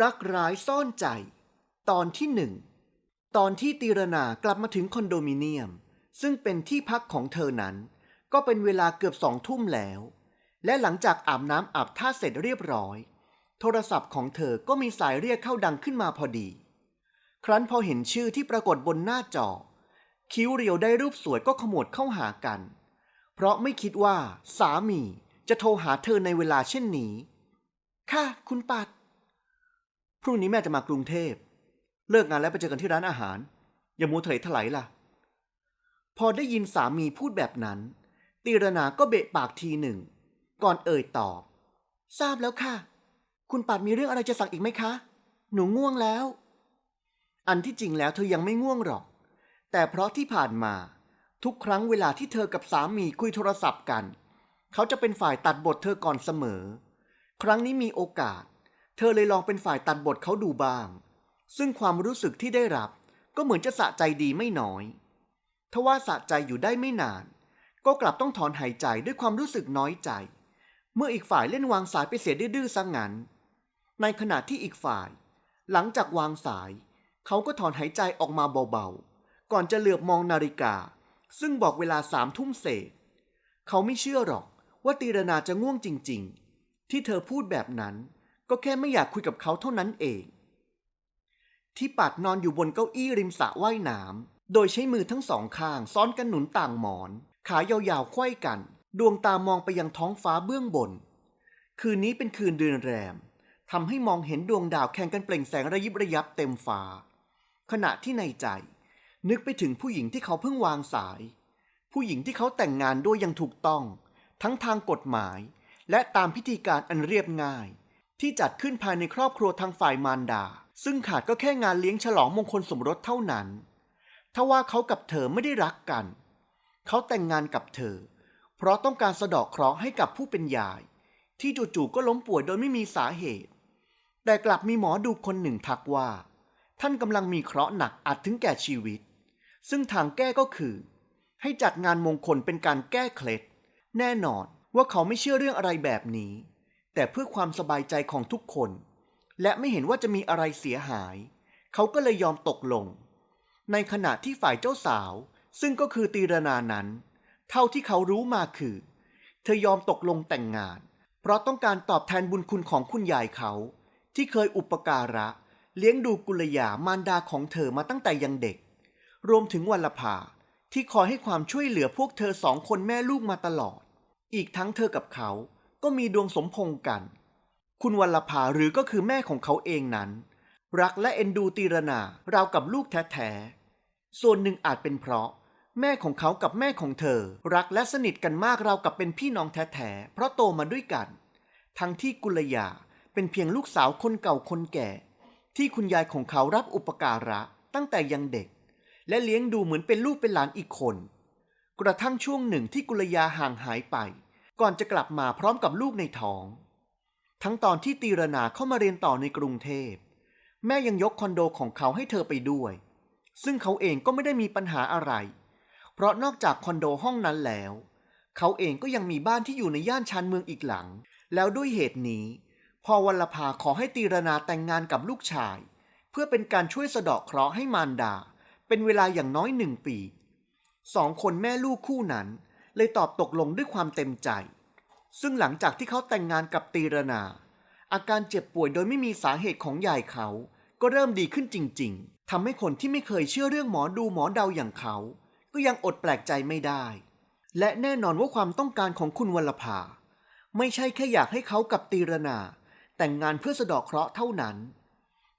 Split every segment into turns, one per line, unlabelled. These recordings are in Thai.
รักร้ายซ่อนใจ ตอนที่หนึ่ง ตอนที่ตีรนากลับมาถึงคอนโดมิเนียม ซึ่งเป็นที่พักของเธอนั้น ก็เป็นเวลาเกือบสองทุ่มแล้ว และหลังจากอาบน้ำอาบท่าเสร็จเรียบร้อย โทรศัพท์ของเธอก็มีสายเรียกเข้าดังขึ้นมาพอดี ครั้นพอเห็นชื่อที่ปรากฏบนหน้าจอ คิ้วเรียวได้รูปสวยก็ขมวดเข้าหากัน เพราะไม่คิดว่า สามีจะโทรหาเธอในเวลาเช่นนี้ ค่ะ คุณปัด พรุ่งนี้แม่จะมากรุงเทพ เลิกงานแล้วไปเจอกันที่ร้านอาหาร อย่ามัวเถลถลายล่ะ พอได้ยินสามีพูดแบบนั้น ตีรนาก็เบะปากทีหนึ่ง ก่อนเอ่ยตอบ ทราบแล้วค่ะ คุณปัดมีเรื่องอะไรจะสั่งอีกไหมคะ หนูง่วงแล้ว อันที่จริงแล้วเธอยังไม่ง่วงหรอก แต่เพราะที่ผ่านมา ทุกครั้งเวลาที่เธอกับสามีคุยโทรศัพท์กัน เขาจะเป็นฝ่ายตัดบทเธอก่อนเสมอ ครั้งนี้มีโอกาส เธอเลยลองเป็นฝ่ายตัดบทเขาดูบ้าง ซึ่งความรู้สึกที่ได้รับก็เหมือนจะสะใจดีไม่น้อย ทว่าสะใจอยู่ได้ไม่นาน ก็กลับต้องถอนหายใจด้วยความรู้สึกน้อยใจ เมื่ออีกฝ่ายเล่นวางสายไปเสียดื้อๆซะงงั้น ในขณะที่อีกฝ่าย หลังจากวางสาย เขาก็ถอนหายใจออกมาเบาๆ ก่อนจะเหลือบมองนาฬิกา ซึ่งบอกเวลาสามทุ่มเศษ เขาไม่เชื่อหรอกว่าตีรนาจะง่วงจริง ๆ ที่เธอพูดแบบนั้น ก็แค่ไม่อยากคุยกับเขาเท่านั้นเอง ที่ปัดนอนอยู่บนเก้าอี้ริมสระว่ายน้ำโดยใช้มือทั้งสองข้างซ้อนกันหนุนต่างหมอน ขายาวๆไขว้กัน ดวงตามองไปยังท้องฟ้าเบื้องบน คืนนี้เป็นคืนเดือนแรมทำให้มองเห็นดวงดาวแข่งกันเปล่งแสงระยิบระยับเต็มฟ้า ขณะที่ในใจ นึกไปถึงผู้หญิงที่เขาเพิ่งวางสาย ผู้หญิงที่เขาแต่งงานด้วยยังถูกต้อง ทั้งทางกฎหมาย และตามพิธีการอันเรียบง่าย ที่จัดขึ้นภายในครอบครัวทางฝ่ายมารดา ซึ่งขาดก็แค่งานเลี้ยงฉลองมงคลสมรสเท่านั้นทว่าเขากับเธอไม่ได้รักกัน เขาแต่งงานกับเธอ เพราะต้องการสะเดอกเคราะห์ให้กับผู้เป็นยาย ที่จู่ๆก็ล้มป่วยโดยไม่มีสาเหตุ แต่กลับมีหมอดูคนหนึ่งทักว่า ท่านกำลังมีเคราะห์หนักอาจถึงแก่ชีวิต ซึ่งทางแก้ก็คือ ให้จัดงานมงคลเป็นการแก้เคล็ด แน่นอนว่าเขาไม่เชื่อเรื่องอะไรแบบนี้ แต่เพื่อความสบายใจของทุกคน และไม่เห็นว่าจะมีอะไรเสียหาย เขาก็เลยยอมตกลง ในขณะที่ฝ่ายเจ้าสาว ซึ่งก็คือตีรนานั้น เท่าที่เขารู้มาคือ เธอยอมตกลงแต่งงาน เพราะต้องการตอบแทนบุญคุณของคุณยายเขา ที่เคยอุปการะ เลี้ยงดูกุลยามารดาของเธอมาตั้งแต่ยังเด็ก รวมถึงวัลภาที่คอยให้ความช่วยเหลือพวกเธอสองคนแม่ลูกมาตลอด อีกทั้งเธอกับเขา ก็มีดวงสมพงกัน คุณวัลภาหรือก็คือแม่ของเขาเองนั้น รักและเอ็นดูตีรนาราวกับลูกแท้ๆ ส่วนหนึ่งอาจเป็นเพราะ แม่ของเขากับแม่ของเธอ รักและสนิทกันมากราวกับเป็นพี่น้องแท้ๆ เพราะโตมาด้วยกัน ทั้งที่กุลยาเป็นเพียงลูกสาวคนเก่าคนแก่ ที่คุณยายของเขารับอุปการะตั้งแต่ยังเด็ก และเลี้ยงดูเหมือนเป็นลูกเป็นหลานอีกคน กระทั่งช่วงหนึ่งที่กุลยาห่างหายไป ก่อนจะกลับมาพร้อมกับลูกในท้อง ทั้งตอนที่ตีรนาเข้ามาเรียนต่อในกรุงเทพ แม่ยังยกคอนโดของเขาให้เธอไปด้วย ซึ่งเขาเองก็ไม่ได้มีปัญหาอะไร เพราะนอกจากคอนโดห้องนั้นแล้ว เขาเองก็ยังมีบ้านที่อยู่ในย่านชานเมืองอีกหลัง แล้วด้วยเหตุนี้ พอวัลภาขอให้ตีรนาแต่งงานกับลูกชาย เพื่อเป็นการช่วยสะเดาะเคราะห์ให้มารดา เป็นเวลาอย่างน้อยหนึ่งปีสองคนแม่ลูกคู่นั้น เลยตอบตกลงด้วยความเต็มใจ ซึ่งหลังจากที่เขาแต่งงานกับตีรนา อาการเจ็บป่วยโดยไม่มีสาเหตุของยายเขา ก็เริ่มดีขึ้นจริง ๆทำให้คนที่ไม่เคยเชื่อเรื่องหมอดูหมอเดาอย่างเขา ก็ยังอดแปลกใจไม่ได้ และแน่นอนว่าความต้องการของคุณวลภา ไม่ใช่แค่อยากให้เขากับตีรนา แต่งงานเพื่อสะดอกเคราะห์เท่านั้น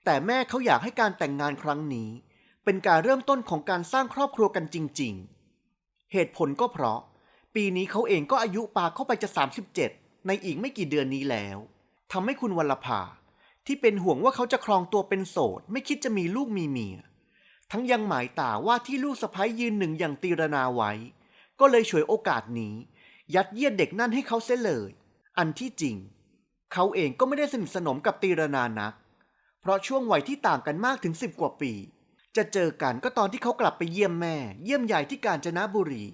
แต่แม่เขาอยากให้การแต่งงานครั้งนี้ เป็นการเริ่มต้นของการสร้างครอบครัวกันจริง ๆ เหตุผลก็เพราะ ปีนี้เขาเองก็อายุปาเข้าไปจะ 37 ในอีกไม่กี่เดือนนี้แล้วทำให้คุณวัลภาที่เป็นห่วงว่าเขาจะครองตัวเป็นโสด ไม่คิดจะมีลูกมีเมีย ทั้งยังหมายตาว่าที่ลูกสะพ้ยยืนหนึ่งอย่างตีรนาไว้ ก็เลยฉวยโอกาสนี้ ยัดเยียดเด็กนั่นให้เขาเสียเลย อันที่จริง เขาเองก็ไม่ได้สนิทสนมกับตีรนานัก เพราะช่วงวัยที่ต่างกันมากถึงสิบกว่าปี จะเจอกันก็ตอนที่เขากลับไปเยี่ยมแม่ เยี่ยมยายที่กาญจนบุรี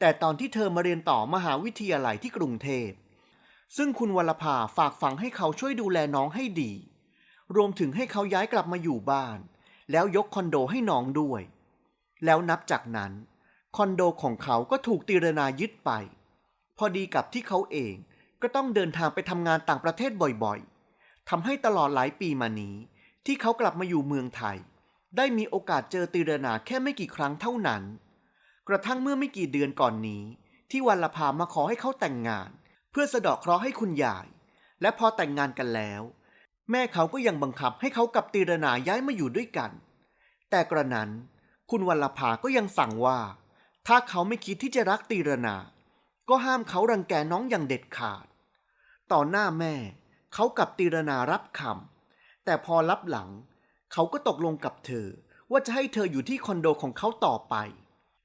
แต่ตอนที่เธอมาเรียนต่อมหาวิทยาลัยที่กรุงเทพ ซึ่งคุณวรภาฝากฝังให้เขาช่วยดูแลน้องให้ดี รวมถึงให้เขาย้ายกลับมาอยู่บ้าน แล้วยกคอนโดให้น้องด้วย แล้วนับจากนั้น คอนโดของเขาก็ถูกตีรนายึดไป พอดีกับที่เขาเองก็ต้องเดินทางไปทำงานต่างประเทศบ่อยๆทำให้ตลอดหลายปีมานี้ ที่เขากลับมาอยู่เมืองไทย ได้มีโอกาสเจอตีรนาแค่ไม่กี่ครั้งเท่านั้น กระทั่งเมื่อไม่กี่เดือนก่อนนี้ ที่วันละพามาขอให้เขาแต่งงาน เพื่อสะดาะเคราะห์ให้คุณยาย และพอแต่งงานกันแล้ว แม่เขาก็ยังบังคับให้เขากับตีรนาย้ายมาอยู่ด้วยกัน แต่กระนั้น คุณวัลภาก็ยังสั่งว่า ถ้าเขาไม่คิดที่จะรักตีรนา ก็ห้ามเขารังแกน้องอย่างเด็ดขาด ต่อหน้าแม่ เขากับตีรนารับคำแต่พอรับหลัง เขาก็ตกลงกับเธอว่าจะให้เธออยู่ที่คอนโดของเขาต่อไป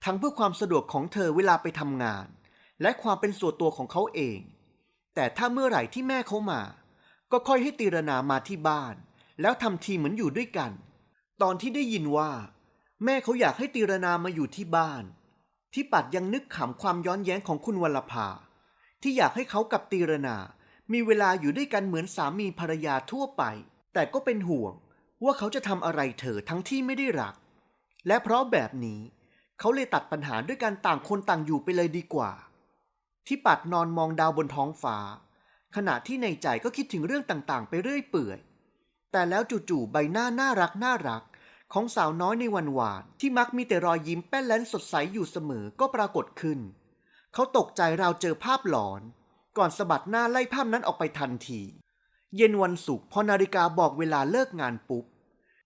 ทั้งเพื่อความสะดวกของเธอเวลาไปทำงาน และความเป็นส่วนตัวของเขาเอง แต่ถ้าเมื่อไหร่ที่แม่เขามา ก็ค่อยให้ตีรนามาที่บ้าน แล้วทำทีเหมือนอยู่ด้วยกัน ตอนที่ได้ยินว่า แม่เขาอยากให้ตีรนามาอยู่ที่บ้าน ที่ปัดยังนึกขำความย้อนแย้งของคุณวัลภา ที่อยากให้เขากับตีรนา มีเวลาอยู่ด้วยกันเหมือนสามีภรรยาทั่วไป แต่ก็เป็นห่วงว่าเขาจะทำอะไรเธอทั้งที่ไม่ได้รัก และเพราะแบบนี้ เขาเลยตัดปัญหาด้วยการต่างคนต่างอยู่ไปเลยดีกว่า ที่ปัดนอนมองดาวบนท้องฟ้า ขณะที่ในใจก็คิดถึงเรื่องต่างๆ ไปเรื่อยเปื่อย แต่แล้วจู่ๆใบหน้าน่ารักน่ารักของสาวน้อยในวันวาน ที่มักมีแต่รอยยิ้มแป้นแล้นสดใสอยู่เสมอก็ปรากฏขึ้น เขาตกใจราวเจอภาพหลอน ก่อนสะบัดหน้าไล่ภาพนั้นออกไปทันที เย็นวันศุกร์พอนาฬิกาบอกเวลาเลิกงานปุ๊บ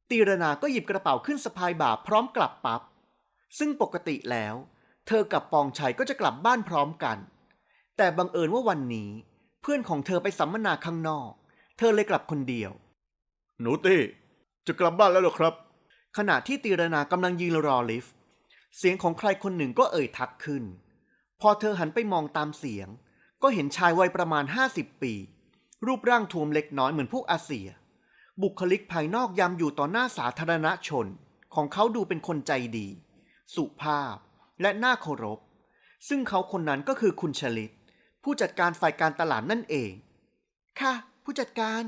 ตีรนาก็หยิบกระเป๋าขึ้นสะพายบ่าพร้อมกลับปับ๊บ ซึ่งปกติแล้ว เธอกับปองชัยก็จะกลับบ้านพร้อมกัน แต่บังเอิญว่าวันนี้ เพื่อนของเธอไปสัมมนาข้างนอก เธอเลยกลับคนเดียว
หนูตี้จะกลับบ้านแล้วเหรอครับ
ขณะที่ตีรนากำลังยืนรอลิฟต์เสียงของใครคนหนึ่งก็เอ่ยทักขึ้น พอเธอหันไปมองตามเสียง ก็เห็นชายวัยประมาณ 50 ปี รูปร่างทวมเล็กน้อยเหมือนพวกอาเซีย บุคลิกภายนอกยำอยู่ต่อหน้าสาธารณชน ของเขาดูเป็นคนใจดี สุภาพ และน่าเคารพ ซึ่งเขาคนนั้นก็คือคุณชลิต ผู้จัดการฝ่ายการตลาดนั่นเอง ค่ะ ผู้จัดการ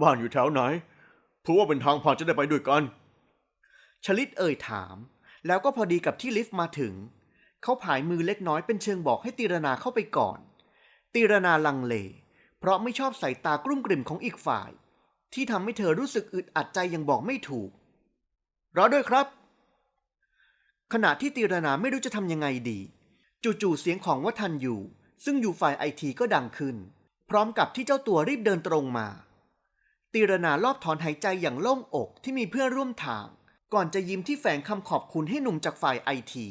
บ้านอยู่แถวไหนเพื่อว่าเป็นทางผ่านจะได้ไปด้วยกัน
ชลิตเอ่ยถาม แล้วก็พอดีกับที่ลิฟต์มาถึง เขาผายมือเล็กน้อยเป็นเชิงบอกให้ตีรนาเข้าไปก่อน ตีรนาลังเล เพราะไม่ชอบสายตากรุ่มกริ่มของอีกฝ่าย ที่ทำให้เธอรู้สึกอึดอัดใจยังบอกไม่ถูก รอด้วยครับ ขณะที่ตีรนาไม่รู้จะทำยังไงดี จู่ๆเสียงของวัฒนอยู่ ซึ่งอยู่ฝ่ายไอทีก็ดังขึ้น พร้อมกับที่เจ้าตัวรีบเดินตรงมา ตีรนารอบถอนหายใจอย่างโล่งอกที่มีเพื่อนร่วมทาง ก่อนจะยิ้มที่แฝงคำขอบคุณให้หนุ่มจากฝ่ายไอที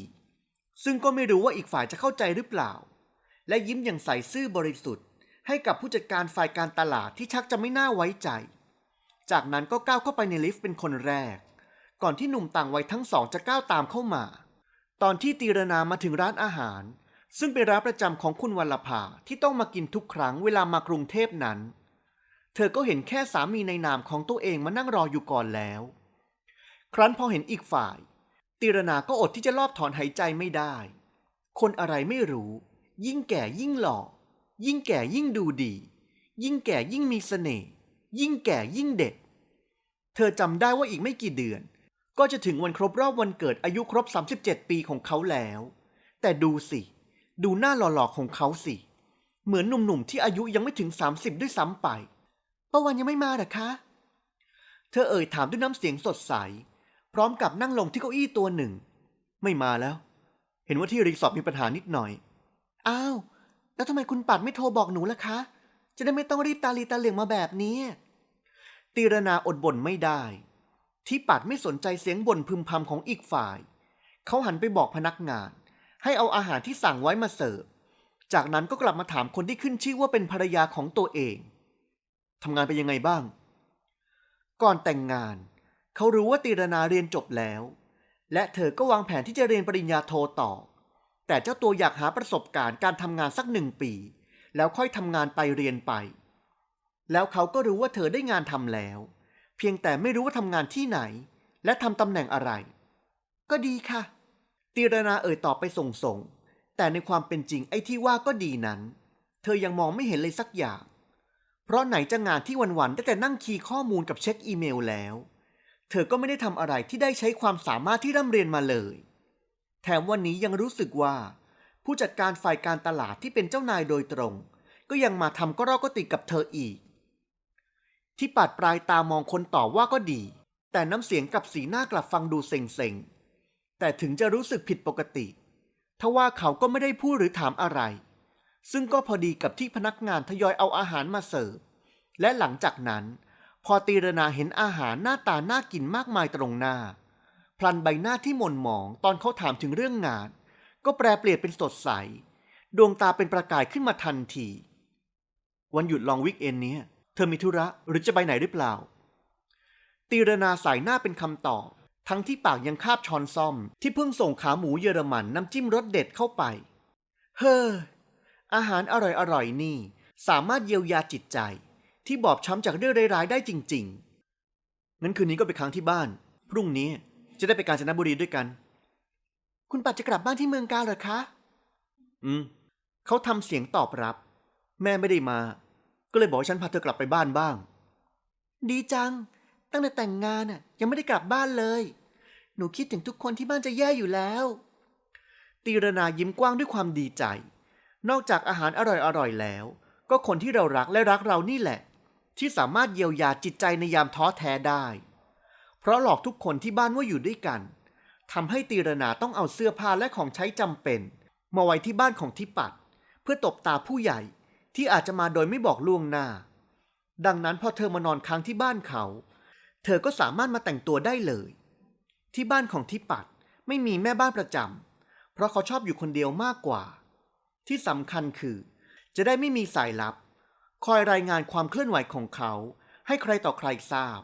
ซึ่งก็ไม่รู้ว่าอีกฝ่ายจะเข้าใจหรือเปล่า และยิ้มอย่างใสซื่อบริสุทธิ์ ให้กับผู้จัดการฝ่ายการตลาดที่ชักจะไม่น่าไว้ใจ จากนั้นก็ก้าวเข้าไปในลิฟต์เป็นคนแรก ก่อนที่หนุ่มต่างวัยทั้งสองจะก้าวตามเข้ามา ตอนที่ตีรนามาถึงร้านอาหาร ซึ่งเป็นร้านประจำของคุณวัลภาที่ต้องมากินทุกครั้งเวลามากรุงเทพนั้น เธอก็เห็นแค่สามีในนามของตัวเองมานั่งรออยู่ก่อนแล้ว ครั้นพอเห็นอีกฝ่าย ตีรนาก็อดที่จะลอบถอนหายใจไม่ได้ คนอะไรไม่รู้ ยิ่งแก่ยิ่งหล่อยิ่งแก่ยิ่งดูดี ยิ่งแก่ยิ่งมีเสน่ห์ยิ่งแก่ยิ่งเด็ดเธอจำได้ว่าอีกไม่กี่เดือน ก็จะถึงวันครบรอบวันเกิดอายุครบ 37 ปีของเขาแล้ว แต่ดูสิ ดูหน้าหล่อๆของเขาสิ เหมือนหนุ่มๆที่อายุยังไม่ถึง 30 ด้วยซ้ำไปป้าวันยังไม่มาหรอคะ เธอเอ่ยถามด้วยน้ำเสียงสดใส พร้อมกับนั่งลงที่เก้าอี้ตัวหนึ่ง ไม่มาแล้ว เห็นว่าที่รีสอร์ทมีปัญหานิดหน่อย อ้าว แล้วทำไมคุณปัดไม่โทรบอกหนูล่ะคะ จะได้ไม่ต้องรีบตาลีตาเหลืองมาแบบนี้ตีรนาอดบ่นไม่ได้ ที่ปัดไม่สนใจเสียงบ่นพึมพำของอีกฝ่าย เขาหันไปบอกพนักงาน ให้เอาอาหารที่สั่งไว้มาเสิร์ฟ จากนั้นก็กลับมาถามคนที่ขึ้นชื่อว่าเป็นภรรยาของตัวเองทำงานเป็นยังไงบ้าง ก่อนแต่งงาน เขารู้ว่าตีรนาเรียนจบแล้ว และเธอก็วางแผนที่จะเรียนปริญญาโทต่อ แต่เจ้าตัวอยากหาประสบการณ์การทำงานสักหนึ่งปี แล้วค่อยทำงานไปเรียนไป แล้วเขาก็รู้ว่าเธอได้งานทำแล้ว เพียงแต่ไม่รู้ว่าทำงานที่ไหน และทำตำแหน่งอะไร ก็ดีค่ะ ตีรนาเอ่ยตอบไปส่งๆแต่ในความเป็นจริงไอ้ที่ว่าก็ดีนั้น เธอยังมองไม่เห็นเลยสักอย่าง เพราะไหนจะงานที่วันๆได้แต่นั่งคีย์ข้อมูลกับเช็คอีเมลแล้ว เธอก็ไม่ได้ทำอะไรที่ได้ใช้ความสามารถที่ร่ำเรียนมาเลย แถมวันนี้ยังรู้สึกว่า ผู้จัดการฝ่ายการตลาดที่เป็นเจ้านายโดยตรง ก็ยังมาทำก็รอกก็ติดกับเธออีก ที่ปัดปลายตามองคนตอบว่าก็ดี แต่น้ำเสียงกับสีหน้ากลับฟังดูเซ็งๆ แต่ถึงจะรู้สึกผิดปกติ ทว่าเขาก็ไม่ได้พูดหรือถามอะไร ซึ่งก็พอดีกับที่พนักงานทยอยเอาอาหารมาเสิร์ฟ และหลังจากนั้น พอตีรนาเห็นอาหารหน้าตาน่ากินมากมายตรงหน้า พลันใบหน้าที่หม่นหมองตอนเขาถามถึงเรื่องงาน ก็แปรเปลี่ยนเป็นสดใส ดวงตาเป็นประกายขึ้นมาทันที วันหยุดลองวิกเอนเนี้ย เธอมีธุระหรือจะไปไหนหรือเปล่า ตีรนาสายหน้าเป็นคำตอบ ทั้งที่ปากยังคาบช้อนซ่อม ที่เพิ่งส่งขาหมูเยอรมันน้ำจิ้มรสเด็ดเข้าไป เฮ้อ อาหารอร่อยๆนี่ สามารถเยียวยาจิตใจ ที่บอบช้ำจากเรื่องร้ายๆได้จริง ๆ งั้นคืนนี้ก็ไปค้างที่บ้าน พรุ่งนี้จะได้ไปกาญจนบุรีด้วยกัน คุณปัดจะกลับบ้านที่เมืองกาเหรอคะ อืม เขาทำเสียงตอบรับ แม่ไม่ได้มา ก็เลยบอกให้ฉันพาเธอกลับไปบ้านบ้าง ดีจัง ตั้งแต่แต่งงานน่ะ ยังไม่ได้กลับบ้านเลย หนูคิดถึงทุกคนที่บ้านจะแย่อยู่แล้ว ตีรนายิ้มกว้างด้วยความดีใจ นอกจากอาหารอร่อยๆแล้ว ก็คนที่เรารักและรักเรานี่แหละ ที่สามารถเยียวยาจิตใจในยามท้อแท้ได้ เพราะหลอกทุกคนที่บ้านว่าอยู่ด้วยกันทำให้ตีรนาต้องเอาเสื้อผ้าและของใช้จำเป็น มาไว้ที่บ้านของทิปัดเพื่อตบตาผู้ใหญ่ ที่อาจจะมาโดยไม่บอกล่วงหน้า ดังนั้นพอเธอมานอนค้างที่บ้านเขา เธอก็สามารถมาแต่งตัวได้เลย ที่บ้านของทิปัดไม่มีแม่บ้านประจำเพราะเขาชอบอยู่คนเดียวมากกว่า ที่สำคัญคือ จะได้ไม่มีสายลับ คอยรายงานความเคลื่อนไหวของเขา ให้ใครต่อใครทราบ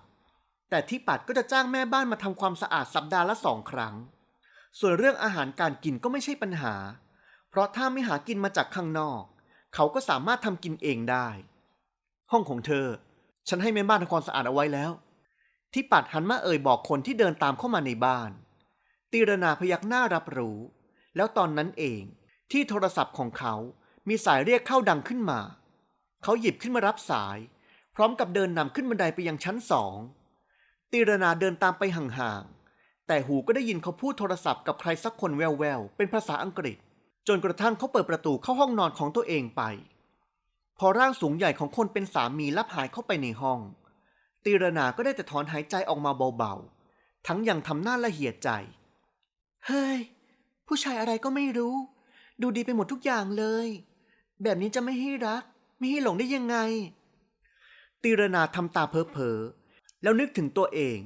แต่ที่ปัดก็จะจ้างแม่บ้านมาทำความสะอาดสัปดาห์ละสองครั้ง ส่วนเรื่องอาหารการกินก็ไม่ใช่ปัญหา เพราะถ้าไม่หากินมาจากข้างนอก เขาก็สามารถทำกินเองได้ ห้องของเธอ ฉันให้แม่บ้านทำความสะอาดเอาไว้แล้ว ที่ปัดหันมาเอ่ยบอกคนที่เดินตามเข้ามาในบ้าน ตีรนาพยักหน้ารับรู้ แล้วตอนนั้นเองที่โทรศัพท์ของเขา มีสายเรียกเข้าดังขึ้นมา เขาหยิบขึ้นมารับสาย พร้อมกับเดินนำขึ้นบันไดไปยังชั้นสอง ตีรนาเดินตามไปห่างๆ แต่หูก็ได้ยินเขาพูดโทรศัพท์กับใครสักคนแววๆ เป็นภาษาอังกฤษ จนกระทั่งเขาเปิดประตูเข้าห้องนอนของตัวเองไป พอร่างสูงใหญ่ของคนเป็นสามีลับหายเข้าไปในห้อง ตีรนาก็ได้แต่ถอนหายใจออกมาเบาๆ ทั้งยังทำหน้าละเหียดใจ เฮ้ย ผู้ชายอะไรก็ไม่รู้ ดูดีไปหมดทุกอย่างเลย แบบนี้จะไม่ให้รัก ไม่ให้หลงได้ยังไง ตีรนาทำตาเพ้อๆแล้วนึกถึงตัวเอง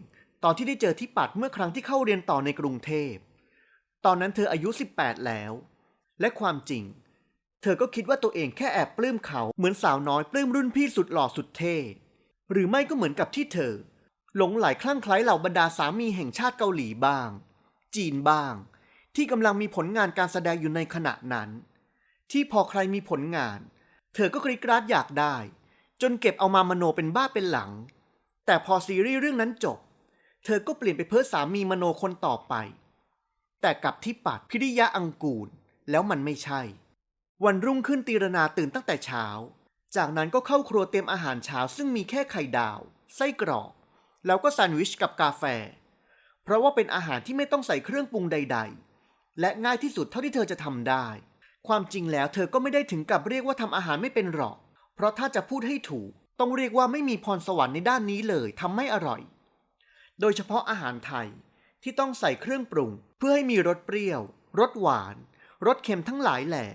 ตอนที่ได้เจอที่ปัดเมื่อครั้งที่เข้าเรียนต่อในกรุงเทพ ตอนนั้นเธออายุ 18 แล้ว และความจริง เธอก็คิดว่าตัวเองแค่แอบปลื้มเขาเหมือนสาวน้อยปลื้มรุ่นพี่สุดหล่อสุดเท่หรือไม่ก็เหมือนกับที่เธอ หลงไหลคลั่งไคล้เหล่าบรรดาสามีแห่งชาติเกาหลีบ้าง จีนบ้าง ที่กำลังมีผลงานการแสดงอยู่ในขณะนั้น ที่พอใครมีผลงาน เธอก็กรีดกราดอยากได้ จนเก็บเอามามโนเป็นบ้าเป็นหลัง แต่พอซีรีส์เรื่องนั้นจบ เธอก็เปลี่ยนไปเพ้อสามีมโนคนต่อไป แต่กับที่ปัดพิริยะอังกูล แล้วมันไม่ใช่ วันรุ่งขึ้นตีรนาตื่นตั้งแต่เช้า จากนั้นก็เข้าครัวเตรียมอาหารเช้าซึ่งมีแค่ไข่ดาว ไส้กรอก แล้วก็แซนด์วิชกับกาแฟ เพราะว่าเป็นอาหารที่ไม่ต้องใส่เครื่องปรุงใด ๆ และง่ายที่สุดเท่าที่เธอจะทำได้ ความจริงแล้วเธอก็ไม่ได้ถึงกับเรียกว่าทำอาหารไม่เป็นหรอก เพราะถ้าจะพูดให้ถูก ต้องเรียกว่าไม่มีพรสวรรค์ในด้านนี้เลยทำไม่อร่อย โดยเฉพาะอาหารไทยที่ต้องใส่เครื่องปรุง เพื่อให้มีรสเปรี้ยว รสหวาน รสเค็มทั้งหลายแหล่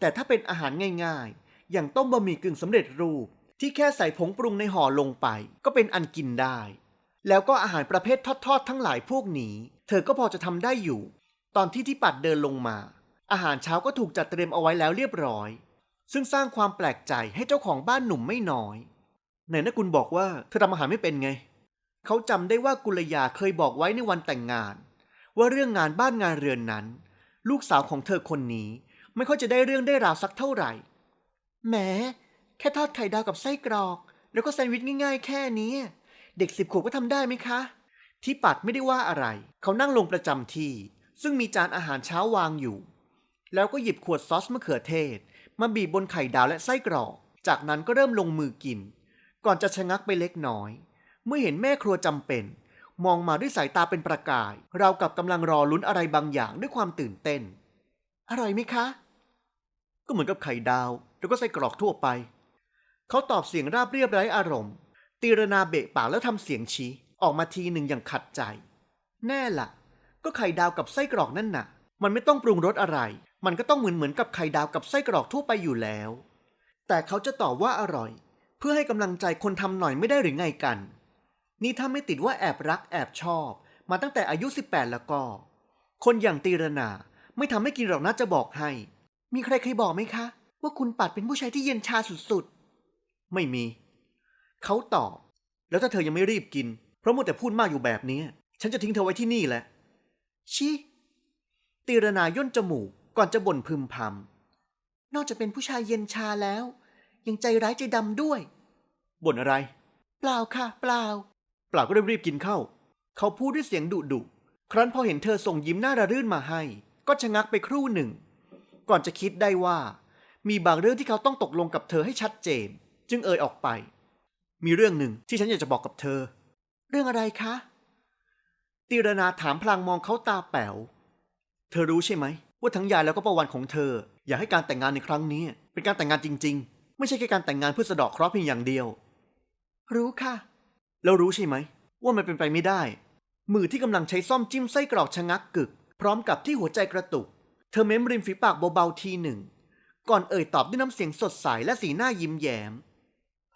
แต่ถ้าเป็นอาหารง่ายๆ อย่างต้มบะหมี่กึ่งสำเร็จรูป ที่แค่ใส่ผงปรุงในห่อลงไป ก็เป็นอันกินได้ แล้วก็อาหารประเภททอดๆทั้งหลายพวกนี้ เธอก็พอจะทำได้อยู่ ตอนที่ที่ปัดเดินลงมา อาหารเช้าก็ถูกจัดเตรียมเอาไว้แล้วเรียบร้อย ซึ่งสร้างความแปลกใจให้เจ้าของบ้านหนุ่มไม่น้อยไหนนะกุลบอกว่าเธอทำอาหารไม่เป็นไง เขาจำได้ว่ากุลยาเคยบอกไว้ในวันแต่งงาน ว่าเรื่องงานบ้านงานเรือนนั้น ลูกสาวของเธอคนนี้ ไม่ค่อยจะได้เรื่องได้ราวสักเท่าไหร่แหมแค่ทอดไข่ดาวกับไส้กรอก แล้วก็แซนด์วิชง่ายๆ แค่นี้ เด็กสิบขวบก็ทำได้ไหมคะ ที่ปัดไม่ได้ว่าอะไร เขานั่งลงประจำที่ ซึ่งมีจานอาหารเช้าวางอยู่ แล้วก็หยิบขวดซอสมะเขือเทศ มาบีบบนไข่ดาวและไส้กรอก จากนั้นก็เริ่มลงมือกิน ก่อนจะชะงักไปเล็กน้อย เมื่อเห็นแม่ครัวจำเป็น มองมาด้วยสายตาเป็นประกาย เรากับกำลังรอลุ้นอะไรบางอย่างด้วยความตื่นเต้น อร่อยไหมคะ ก็เหมือนกับไข่ดาว แล้วก็ไส้กรอกทั่วไป เขาตอบเสียงราบเรียบไร้อารมณ์ ตีรนาเบะปากแล้วทำเสียงชี้ ออกมาทีหนึ่งอย่างขัดใจ แน่ล่ะ ก็ไข่ดาวกับไส้กรอกนั่นน่ะ มันไม่ต้องปรุงรสอะไร มันก็ต้องเหมือนเหมือนกับไข่ดาวกับไส้กรอกทั่วไปอยู่แล้ว แต่เขาจะตอบว่าอร่อย เพื่อให้กำลังใจคนทำหน่อยไม่ได้หรือไงกัน นี่ถ้าไม่ติดว่าแอบรักแอบชอบ มาตั้งแต่อายุ 18 แล้วก็ คนอย่างตีรนาไม่ทำให้กินหรอกนะจะบอกให้ มีใครเคยบอกไหมคะ ว่าคุณปัดเป็นผู้ชายที่เย็นชาสุดๆ ไม่มี เขาตอบ แล้วถ้าเธอยังไม่รีบกิน เพราะมัวแต่พูดมากอยู่แบบนี้ ฉันจะทิ้งเธอไว้ที่นี่แหละ ชิตีรนาย่นจมูกก่อนจะบ่นพึมพำ นอกจากเป็นผู้ชายเย็นชาแล้ว ยังใจร้ายใจดำด้วย บ่นอะไร เปล่าค่ะ เปล่า ปล่าก็รีบๆกินเข้าเขาพูดด้วยเสียงดุดุครั้นพอเห็นเธอส่งยิ้มหน้าระรื่นมาให้ ก็ชะงักไปครู่หนึ่ง ก่อนจะคิดได้ว่า มีบางเรื่องที่เขาต้องตกลงกับเธอให้ชัดเจน จึงเอ่ยออกไป มีเรื่องหนึ่งที่ฉันอยากจะบอกกับเธอ เรื่องอะไรคะตีรนาถามพลางมองเขาตาแป๋ว เธอรู้ใช่ไหม ว่าทั้งยายแล้วก็ประวันของเธอ อยากให้การแต่งงานในครั้งนี้ เป็นการแต่งงานจริง ๆ ไม่ใช่แค่การแต่งงานเพื่อสะเดอกเคราะห์เพียงอย่างเดียว รู้ค่ะ แล้วรู้ใช่ไหม ว่ามันเป็นไปไม่ได้ มือที่กำลังใช้ซ่อมจิ้มไส้กรอกชะงักกึก พร้อมกับที่หัวใจกระตุก เธอเม้มริมฝีปากเบาๆทีหนึ่ง ก่อนเอ่ยตอบด้วยน้ำเสียงสดใสและสีหน้ายิ้มแย้ม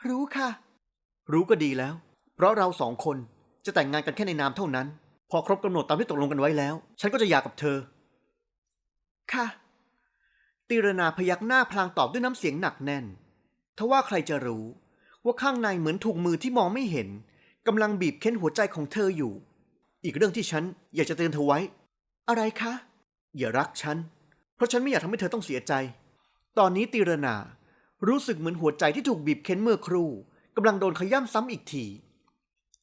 รู้ค่ะ รู้ก็ดีแล้ว เพราะเราสองคนจะแต่งงานกันแค่ในนามเท่านั้น พอครบกำหนดตามที่ตกลงกันไว้แล้ว ฉันก็จะหย่ากับเธอ ค่ะตีรนาพยักหน้าพลางตอบด้วยน้ำเสียงหนักแน่น ทว่าใครจะรู้ว่าข้างในเหมือนถูกมือที่มองไม่เห็น กำลังบีบเค้นหัวใจของเธออยู่ อีกเรื่องที่ฉันอยากจะเตือนเธอไว้ อะไรคะ อย่ารักฉัน เพราะฉันไม่อยากทำให้เธอต้องเสียใจ ตอนนี้ตีรนา รู้สึกเหมือนหัวใจที่ถูกบีบเค้นเมื่อครู่กำลังโดนขย้ำซ้ำอีกที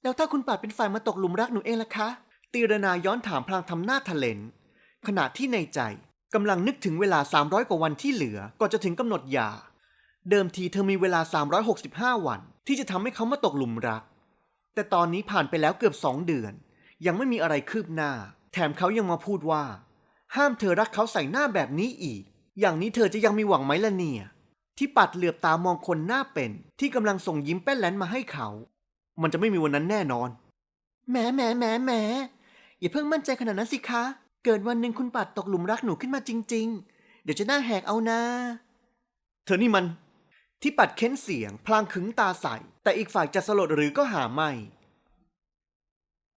แล้วถ้าคุณปัดเป็นฝ่ายมาตกหลุมรักหนูเองล่ะคะ ตีรนาย้อนถามพลางทำหน้าทะเลนขณะที่ในใจกำลังนึกถึงเวลา 300 กว่าวันที่เหลือก่อนจะถึงกำหนดหย่า เดิมทีเธอมีเวลา 365 วัน ที่จะทำให้เขามาตกหลุมรัก แต่ตอนนี้ผ่านไปแล้วเกือบสองเดือน ยังไม่มีอะไรคืบหน้า แถมเขายังมาพูดว่า ห้ามเธอรักเขาใส่หน้าแบบนี้อีก อย่างนี้เธอจะยังมีหวังไหมล่ะเนี่ย ที่ปัดเหลือบตามองคนหน้าเป็น ที่กำลังส่งยิ้มแป้นแลนมาให้เขา มันจะไม่มีวันนั้นแน่นอนแหมแหมแหมแหมอย่าเพิ่งมั่นใจขนาดนั้นสิคะ เกิดวันหนึ่งคุณปัดตกหลุมรักหนูขึ้นมาจริง ๆ เดี๋ยวจะหน้าแหกเอานะ เธอนี่มัน ที่ปัดเค้นเสียงพลางขึงตาใส่ แต่อีกฝ่ายจะสลดหรือก็หาไม่